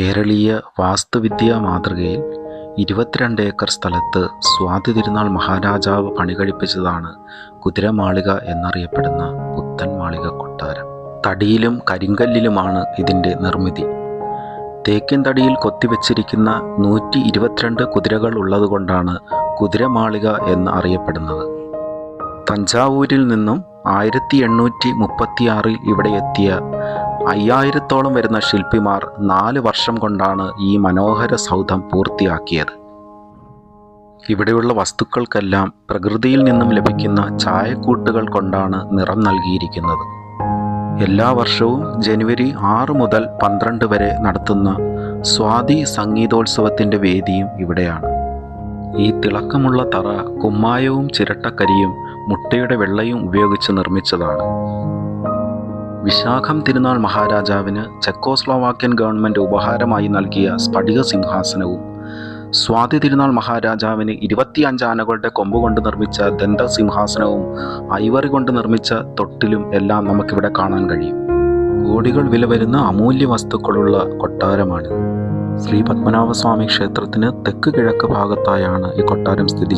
കേരളീയ വാസ്തുവിദ്യാ മാതൃകയിൽ ഇരുപത്തിരണ്ട് ഏക്കർ സ്ഥലത്ത് സ്വാതി തിരുനാൾ മഹാരാജാവ് പണികഴിപ്പിച്ചതാണ് കുതിരമാളിക എന്നറിയപ്പെടുന്ന പുത്തൻ മാളിക കൊട്ടാരം. തടിയിലും കരിങ്കല്ലിലുമാണ് ഇതിന്റെ നിർമ്മിതി. തേക്കിൻ തടിയിൽ കൊത്തിവെച്ചിരിക്കുന്ന നൂറ്റി ഇരുപത്തിരണ്ട് കുതിരകൾ ഉള്ളതുകൊണ്ടാണ് കുതിരമാളിക എന്ന് അറിയപ്പെടുന്നത്. തഞ്ചാവൂരിൽ നിന്നും ആയിരത്തി എണ്ണൂറ്റി മുപ്പത്തിയാറിൽ ഇവിടെ എത്തിയ അയ്യായിരത്തോളം വരുന്ന ശില്പിമാർ നാല് വർഷം കൊണ്ടാണ് ഈ മനോഹര സൗധം പൂർത്തിയാക്കിയത്. ഇവിടെയുള്ള വസ്തുക്കൾക്കെല്ലാം പ്രകൃതിയിൽ നിന്നും ലഭിക്കുന്ന ചായക്കൂട്ടുകൾ കൊണ്ടാണ് നിറം നൽകിയിരിക്കുന്നത്. എല്ലാ വർഷവും ജനുവരി ആറ് മുതൽ പന്ത്രണ്ട് വരെ നടത്തുന്ന സ്വാതി സംഗീതോത്സവത്തിന്റെ വേദിയും ഇവിടെയാണ്. ഈ തിളക്കമുള്ള തറ കുമ്മായവും ചിരട്ടക്കരിയും മുട്ടയുടെ വെള്ളയും ഉപയോഗിച്ച് നിർമ്മിച്ചതാണ്. വിശാഖം തിരുനാൾ മഹാരാജാവിന് ചെക്കോസ്ലോവാക്യൻ ഗവൺമെന്റ് ഉപഹാരമായി നൽകിയ സ്ഫടിക സിംഹാസനവും സ്വാതി തിരുനാൾ മഹാരാജാവിന് ഇരുപത്തിയഞ്ച് ആനകളുടെ കൊമ്പുകൊണ്ട് നിർമ്മിച്ച ദന്ത സിംഹാസനവും ഐവറി കൊണ്ട് നിർമ്മിച്ച തൊട്ടിലും എല്ലാം നമുക്കിവിടെ കാണാൻ കഴിയും. കോടികൾ വില വരുന്ന അമൂല്യ വസ്തുക്കളുള്ള കൊട്ടാരമാണ്. ശ്രീ പത്മനാഭസ്വാമി ക്ഷേത്രത്തിന് തെക്ക് കിഴക്ക് ഭാഗത്തായാണ് ഈ കൊട്ടാരം സ്ഥിതി